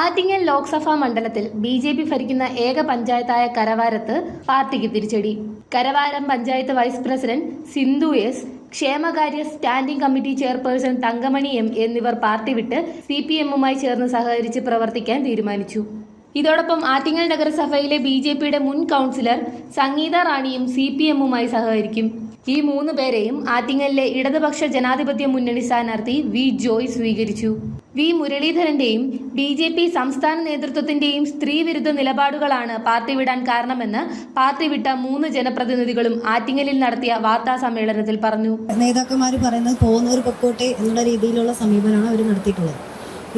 ആറ്റിങ്ങൽ ലോക്സഭാ മണ്ഡലത്തിൽ B J P ഭരിക്കുന്ന ഏക പഞ്ചായത്തായ കരവാരത്ത് പാർട്ടിക്ക് തിരിച്ചടി. Karavaram panchayat vice president Sindhu S ക്ഷേമകാര്യ standing committee chairperson Thankamani M എന്നിവർ പാർട്ടി വിട്ട് സി പി എമ്മുമായി ചേർന്ന് സഹകരിച്ച് പ്രവർത്തിക്കാൻ തീരുമാനിച്ചു. ഇതോടൊപ്പം ആറ്റിങ്ങൽ നഗരസഭയിലെ ബി ജെ പിയുടെ മുൻ കൗൺസിലർ സംഗീത റാണിയും സി പി എമ്മുമായി സഹകരിക്കും. ഈ മൂന്ന് പേരെയും ആറ്റിങ്ങലിലെ ഇടതുപക്ഷ ജനാധിപത്യ മുന്നണി സ്ഥാനാർത്ഥി വി ജോയ് സ്വീകരിച്ചു. വി മുരളീധരന്റെയും ബി ജെ പി സംസ്ഥാന നേതൃത്വത്തിന്റെയും സ്ത്രീവിരുദ്ധ നിലപാടുകളാണ് പാർട്ടി വിടാൻ കാരണമെന്ന് പാർട്ടി വിട്ട മൂന്ന് ജനപ്രതിനിധികളും ആറ്റിങ്ങലിൽ നടത്തിയ വാർത്താ സമ്മേളനത്തിൽ പറഞ്ഞു. നേതാക്കന്മാർ പറയുന്നത് പോകുന്നവർ പൊക്കോട്ടെ എന്നുള്ള രീതിയിലുള്ള സമീപനമാണ് അവർ നടത്തിയിട്ടുള്ളത്.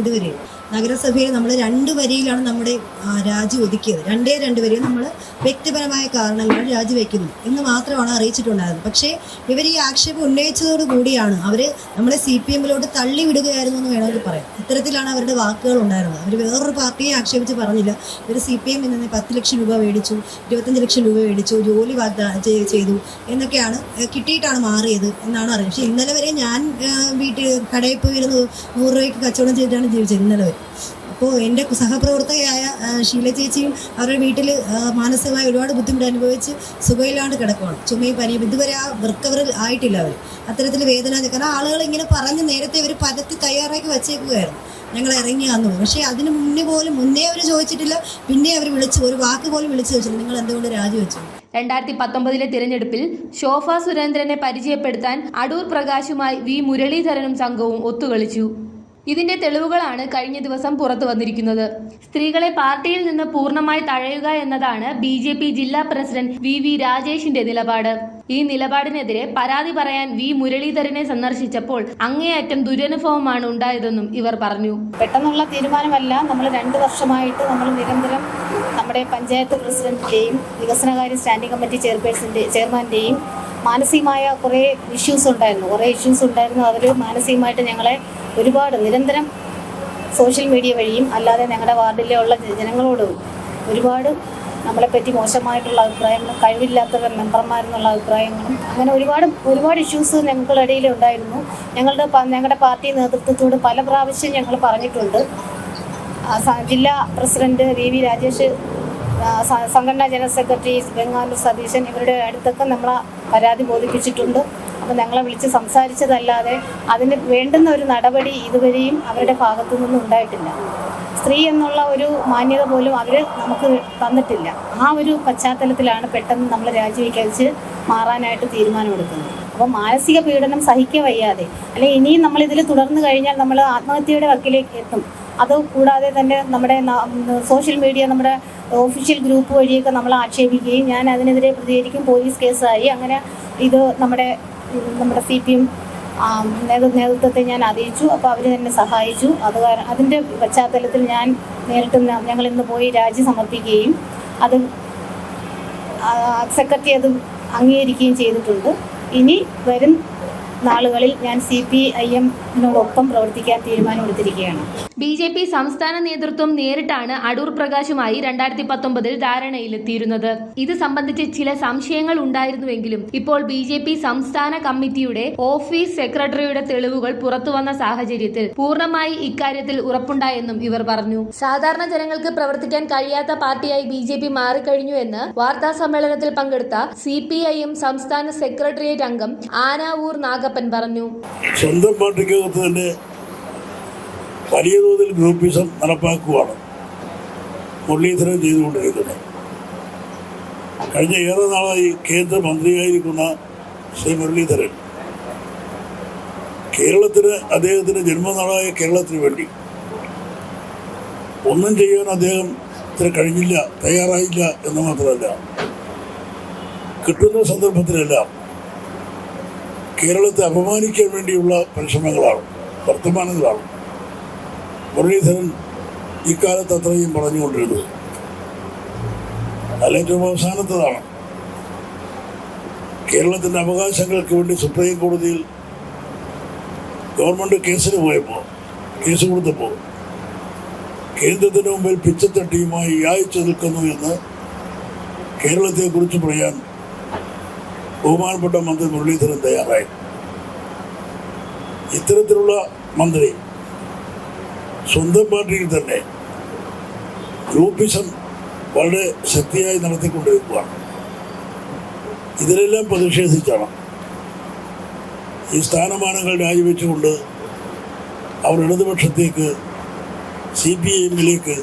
ഇതുവരെ. നഗരസഭയിൽ നമ്മൾ രണ്ട് വരിയിലാണ് നമ്മുടെ രാജി ഒതുക്കിയത്. രണ്ടേ രണ്ട് വരിയിൽ നമ്മൾ വ്യക്തിപരമായ കാരണങ്ങളാൽ രാജിവെക്കുന്നു എന്ന് മാത്രമാണ് അറിയിച്ചിട്ടുണ്ടായിരുന്നത്. പക്ഷേ ഇവർ ഈ ആക്ഷേപം ഉന്നയിച്ചതോടു കൂടിയാണ് അവർ നമ്മളെ സി പി എമ്മിലോട്ട് തള്ളി വിടുകയായിരുന്നു എന്ന് വേണമെങ്കിൽ പറയാം. ഇത്തരത്തിലാണ് അവരുടെ വാക്കുകൾ ഉണ്ടായിരുന്നത്. അവർ വേറൊരു പാർട്ടിയെ ആക്ഷേപിച്ച് പറഞ്ഞില്ല. ഇവർ സി പി എമ്മിൽ നിന്ന് പത്ത് ലക്ഷം രൂപ മേടിച്ചു ഇരുപത്തഞ്ച് ലക്ഷം രൂപ മേടിച്ചു ജോലി വാഗ്ദാനം ചെയ്- ചെയ്തു എന്നൊക്കെയാണ് കിട്ടിയിട്ടാണ് മാറിയത് എന്നാണ് അറിയുന്നത്. പക്ഷേ ഇന്നലെ വരെ ഞാൻ വീട്ടിൽ കടയിൽ പോയിരുന്നു നൂറ് രൂപയ്ക്ക് കച്ചവടം ചെയ്തിട്ടാണ് ജീവിച്ചത്. ഇന്നലെ വരെ. അപ്പോൾ എന്റെ സഹപ്രവർത്തകയായ ഷീല ചേച്ചിയും അവരുടെ വീട്ടിൽ മാനസികമായി ഒരുപാട് ബുദ്ധിമുട്ട് അനുഭവിച്ച് സുഖയില്ലാണ്ട് കിടക്കുകയാണ് ചുമയും പനിയും. ഇതുവരെ ആ റിക്കവറി ആയിട്ടില്ല അവർ അത്തരത്തിൽ വേദന കാരണം ആളുകൾ ഇങ്ങനെ പറഞ്ഞ് നേരത്തെ അവർ പരത്തി തയ്യാറാക്കി വച്ചേക്കുകയായിരുന്നു. ഞങ്ങൾ ഇറങ്ങി വന്നു. പക്ഷേ അതിന് മുന്നേ പോലും മുന്നേ അവർ ചോദിച്ചിട്ടില്ല. പിന്നെ അവർ വിളിച്ചു ഒരു വാക്ക് പോലും വിളിച്ചു ചോദിച്ചില്ല. നിങ്ങൾ എന്തുകൊണ്ട് രാജിവെച്ചു രണ്ടായിരത്തി പത്തൊമ്പതിലെ തിരഞ്ഞെടുപ്പിൽ ശോഭ സുരേന്ദ്രനെ പരിചയപ്പെടുത്താൻ അടൂർ പ്രകാശുമായി വി മുരളീധരനും സംഘവും ഒത്തുകളിച്ചു. ഇതിന്റെ തെളിവുകളാണ് കഴിഞ്ഞ ദിവസം പുറത്തു വന്നിരിക്കുന്നത്. സ്ത്രീകളെ പാർട്ടിയിൽ നിന്ന് പൂർണമായി തഴയുക എന്നതാണ് ബി ജെ പി ജില്ലാ പ്രസിഡന്റ് വി വി രാജേഷിന്റെ നിലപാട്. ഈ നിലപാടിനെതിരെ പരാതി പറയാൻ വി മുരളീധരനെ സന്ദർശിച്ചപ്പോൾ അങ്ങേയറ്റം ദുരനുഭവമാണ് ഉണ്ടായതെന്നും ഇവർ പറഞ്ഞു. പെട്ടെന്നുള്ള തീരുമാനമല്ല. നമ്മൾ രണ്ട് വർഷമായിട്ട് നമ്മൾ നിരന്തരം നമ്മുടെ പഞ്ചായത്ത് പ്രസിഡന്റിന്റെയും വികസനകാര്യ സ്റ്റാൻഡിംഗ് കമ്മിറ്റി ചെയർപേഴ്സിന്റെ ചെയർമാന്റെയും മാനസികമായ കുറേ ഇഷ്യൂസ് ഉണ്ടായിരുന്നു. കുറേ ഇഷ്യൂസ് ഉണ്ടായിരുന്നു. അവർ മാനസികമായിട്ട് ഞങ്ങളെ ഒരുപാട് നിരന്തരം സോഷ്യൽ മീഡിയ വഴിയും അല്ലാതെ ഞങ്ങളുടെ വാർഡിലെ ഉള്ള ജനങ്ങളോടും ഒരുപാട് നമ്മളെപ്പറ്റി മോശമായിട്ടുള്ള അഭിപ്രായങ്ങളും കഴിവില്ലാത്തവർ മെമ്പർമാരെന്നുള്ള അഭിപ്രായങ്ങളും അങ്ങനെ ഒരുപാട് ഒരുപാട് ഇഷ്യൂസ് ഞങ്ങളുടെ ഇടയിൽ ഉണ്ടായിരുന്നു. ഞങ്ങളുടെ ഞങ്ങളുടെ പാർട്ടി നേതൃത്വത്തോട് പല പ്രാവശ്യം ഞങ്ങൾ പറഞ്ഞിട്ടുണ്ട്. ജില്ലാ പ്രസിഡന്റ് വി വി രാജേഷ് സംഘടനാ ജനറൽ സെക്രട്ടറി ബംഗാളൂർ സതീശൻ ഇവരുടെ അടുത്തൊക്കെ നമ്മളെ പരാതി ബോധിപ്പിച്ചിട്ടുണ്ട്. അപ്പോൾ ഞങ്ങളെ വിളിച്ച് സംസാരിച്ചതല്ലാതെ അതിന് വേണ്ടുന്ന ഒരു നടപടി ഇതുവരെയും അവരുടെ ഭാഗത്തു നിന്നും ഉണ്ടായിട്ടില്ല. സ്ത്രീ എന്നുള്ള ഒരു മാന്യത പോലും അവർ നമുക്ക് തന്നിട്ടില്ല. ആ ഒരു പശ്ചാത്തലത്തിലാണ് പെട്ടെന്ന് നമ്മൾ രാജിവെക്കഴിച്ച് മാറാനായിട്ട് തീരുമാനമെടുക്കുന്നത്. അപ്പോൾ മാനസിക പീഡനം സഹിക്ക വയ്യാതെ അല്ലെങ്കിൽ ഇനിയും നമ്മൾ ഇതിൽ തുടർന്ന് കഴിഞ്ഞാൽ നമ്മൾ ആത്മഹത്യയുടെ വക്കിലേക്ക് എത്തും. അത് കൂടാതെ തന്നെ നമ്മുടെ സോഷ്യൽ മീഡിയ നമ്മുടെ ഒഫീഷ്യൽ ഗ്രൂപ്പ് വഴിയൊക്കെ നമ്മൾ ആക്ഷേപിക്കുകയും ഞാൻ അതിനെതിരെ പ്രതികരിക്കും പോലീസ് കേസായി അങ്ങനെ ഇത് നമ്മുടെ നമ്മുടെ സി പി എം നേതൃത്വത്തെ ഞാൻ അറിയിച്ചു. അപ്പോൾ അവർ എന്നെ സഹായിച്ചു. അത് അതിന്റെ പശ്ചാത്തലത്തിൽ ഞാൻ നേരിട്ട് ഞങ്ങൾ ഇന്ന് പോയി രാജി സമർപ്പിക്കുകയും അത് സെക്രട്ടറി അത് അംഗീകരിക്കുകയും ചെയ്തിട്ടുണ്ട്. ഇനി വരും നാളുകളിൽ ഞാൻ സി പി ഐ എമ്മിനോടൊപ്പം പ്രവർത്തിക്കാൻ തീരുമാനമെടുത്തിരിക്കുകയാണ്. ബി ജെ പി സംസ്ഥാന നേതൃത്വം നേരിട്ടാണ് അടൂർ പ്രകാശുമായി രണ്ടായിരത്തി പത്തൊമ്പതിൽ ധാരണയിലെത്തിയിരുന്നത്. ഇത് സംബന്ധിച്ച് ചില സംശയങ്ങൾ ഉണ്ടായിരുന്നുവെങ്കിലും ഇപ്പോൾ ബി ജെ പി സംസ്ഥാന കമ്മിറ്റിയുടെ ഓഫീസ് സെക്രട്ടറിയുടെ തെളിവുകൾ പുറത്തുവന്ന സാഹചര്യത്തിൽ പൂർണമായി ഇക്കാര്യത്തിൽ ഉറപ്പുണ്ടായെന്നും ഇവർ പറഞ്ഞു. സാധാരണ ജനങ്ങൾക്ക് പ്രവർത്തിക്കാൻ കഴിയാത്ത പാർട്ടിയായി ബി ജെ പി മാറിക്കഴിഞ്ഞു എന്ന് വാർത്താ സമ്മേളനത്തിൽ പങ്കെടുത്ത സി പി ഐ എം സംസ്ഥാന സെക്രട്ടേറിയറ്റ് അംഗം ആനാവൂർ നാഗപ്പൻ പറഞ്ഞു. സ്വന്തം പാർട്ടിക്കകത്ത് തന്നെ വലിയ തോതിൽ ഗ്രൂപ്പിസം നടപ്പാക്കുകയാണ് മുരളീധരൻ ചെയ്തുകൊണ്ടിരിക്കുന്നത്. കഴിഞ്ഞ ഏറെ നാളായി കേന്ദ്രമന്ത്രിയായിരിക്കുന്ന ശ്രീ മുരളീധരൻ കേരളത്തിന് അദ്ദേഹത്തിന്റെ ജന്മനാളായ കേരളത്തിന് വേണ്ടി ഒന്നും ചെയ്യാൻ അദ്ദേഹത്തിന് കഴിഞ്ഞില്ല തയ്യാറായില്ല എന്ന് മാത്രമല്ല കിട്ടുന്ന സന്ദർഭത്തിലെല്ലാം കേരളത്തെ അപമാനിക്കാൻ വേണ്ടിയുള്ള പരിശ്രമങ്ങളാണ് വർത്തമാനങ്ങളാണ്. മുരളീധരൻ ഇക്കാലത്ത് അത്രയും പറഞ്ഞുകൊണ്ടിരുന്നത്. അതിലേറ്റവും അവസാനത്തതാണ്. കേരളത്തിന്റെ അവകാശങ്ങൾക്ക് വേണ്ടി സുപ്രീം കോടതിയിൽ ഗവൺമെന്റ് കേസിന് പോയപ്പോൾ കേസ് കൊടുത്തപ്പോൾ കേന്ദ്രത്തിന് മുമ്പിൽ പിച്ചത്തട്ടിയുമായി യായിച്ചു നിൽക്കുന്നു എന്ന് കേരളത്തെക്കുറിച്ച് പറയാൻ ബഹുമാനപ്പെട്ട മന്ത്രി മുരളീധരൻ തയ്യാറായി. ഇത്തരത്തിലുള്ള മന്ത്രി സ്വന്തം പാർട്ടിയിൽ തന്നെ ഗ്രൂപ്പിസം വളരെ ശക്തിയായി നടത്തിക്കൊണ്ടിരിക്കുകയാണ്. ഇതിനെല്ലാം പ്രതിഷേധിച്ചാണ്. ഈ സ്ഥാനമാനങ്ങൾ രാജിവെച്ചുകൊണ്ട് അവർ ഇടതുപക്ഷത്തേക്ക് സി പി ഐ എമ്മിലേക്ക്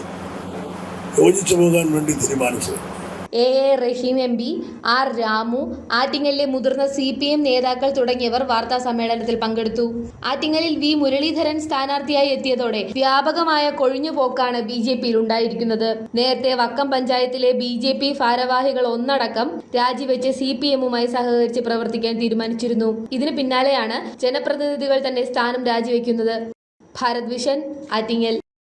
യോജിച്ചു പോകാൻ വേണ്ടി തീരുമാനിച്ചത്. A. A. Rahim M. P R. Ramu ആറ്റിങ്ങലിലെ മുതിർന്ന സി. പി. എം. നേതാക്കൾ തുടങ്ങിയവർ വാർത്താ സമ്മേളനത്തിൽ പങ്കെടുത്തു. ആറ്റിങ്ങലിൽ വി. മുരളീധരൻ സ്ഥാനാർത്ഥിയായി എത്തിയതോടെ വ്യാപകമായ കൊഴിഞ്ഞുപോക്കാണ് ബി. ജെ. പിയിൽ ഉണ്ടായിരിക്കുന്നത്. നേരത്തെ വക്കം പഞ്ചായത്തിലെ ബി. ജെ. പി. ഭാരവാഹികൾ ഒന്നടക്കം രാജിവെച്ച് സി. പി. എമ്മുമായി സഹകരിച്ച് പ്രവർത്തിക്കാൻ തീരുമാനിച്ചിരുന്നു. ഇതിന് പിന്നാലെയാണ് ജനപ്രതിനിധികൾ തന്നെ സ്ഥാനം രാജിവെക്കുന്നത്. ഭാരത് വിഷൻ ആറ്റിങ്ങൽ.